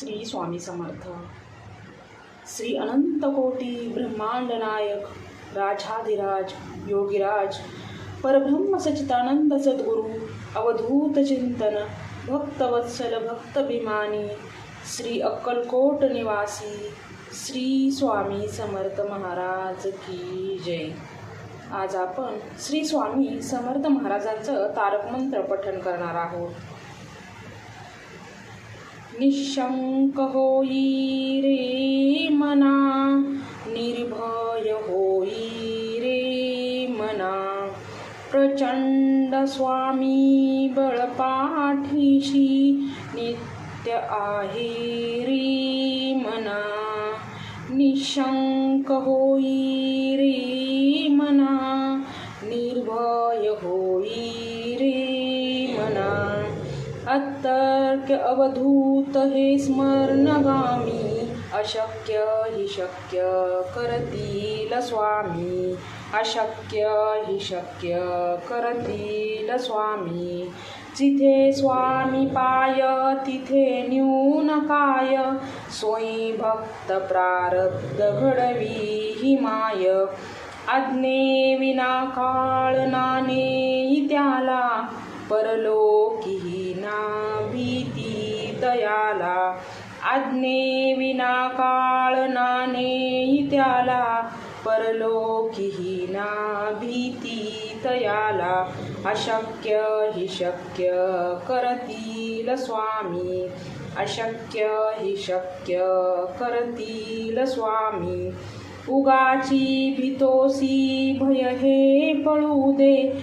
श्री स्वामी समर्थ. श्री अनंत कोटी ब्रह्मांड नायक राजाधिराज योगीराज परब्रह्म सचितानंद सद्गुरु अवधूत चिंतन भक्तवत्सल भक्तभिमानी श्री अक्कलकोट निवासी श्री स्वामी समर्थ महाराज की जय. आज आपण श्री स्वामी समर्थ महाराजांचं तारक मंत्र पठण करणार आहोत. निशंक होई रे मना निर्भय होई रे मना। प्रचंड स्वामी बळपाठीशी नित्य आहे रे मना। निशंक होई रे मना निर्भय होई रे मना। अतर्क अवधूत हे स्मरणगामी अशक्य हि शक्य करतील स्वामी अशक्य हि शक्य करतील स्वामी. जिथे स्वामी पाय तिथे न्यून काय? स्वयं भक्त प्रारब्ध घडवी ही माय. आज्ञे विना काळ नाने त्याला. परलोक विना भीती दयाला. आज्ञे विना काळ नाने त्याला. परलोकीही ना भीती तयाला अशक्य हि शक्य करतील स्वामी. अशक्य हि शक्य करतील स्वामी. उगाची भीतोसी भय हे पळू दे.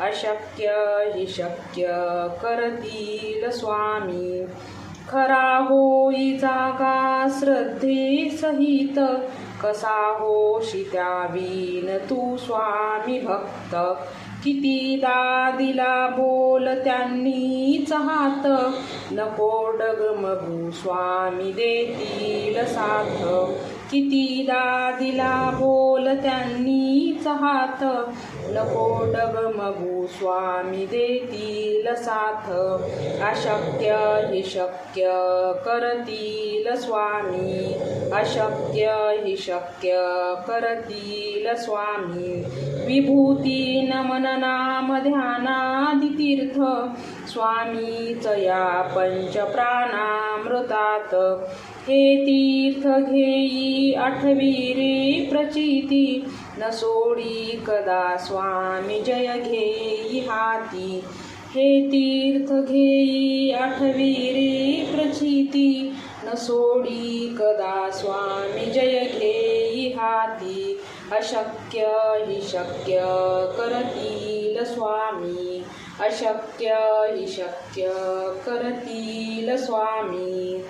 अशक्य हि शक्य करतील स्वामी. खरा होई जागा श्रद्धे सहित. कसा होशी त्यावीन तू स्वामी भक्त. कितीदा दिला बोल त्यांनीच हात नको डगमगू स्वामी देतील साथ. कितीदा दिला बोल त्यांनीच हात नको डगमगू स्वामी देतील साथ. अशक्य हि शक्य करतील स्वामी. अशक्य हि शक्य करतील स्वामी. विभूती नमन नाम ध्यानादि तीर्थ स्वामीच या पंचप्राणामृतात. हे तीर्थ घेई आठवी प्रचिती. न सोडी कदा स्वामी जय घेई हाती. हे तीर्थ घेई आठवी रे प्रचिती. न सोडी कदा स्वामी जय घेई हाती. अशक्य हि शक्य करतील स्वामी. अशक्य हि शक्य करतील स्वामी.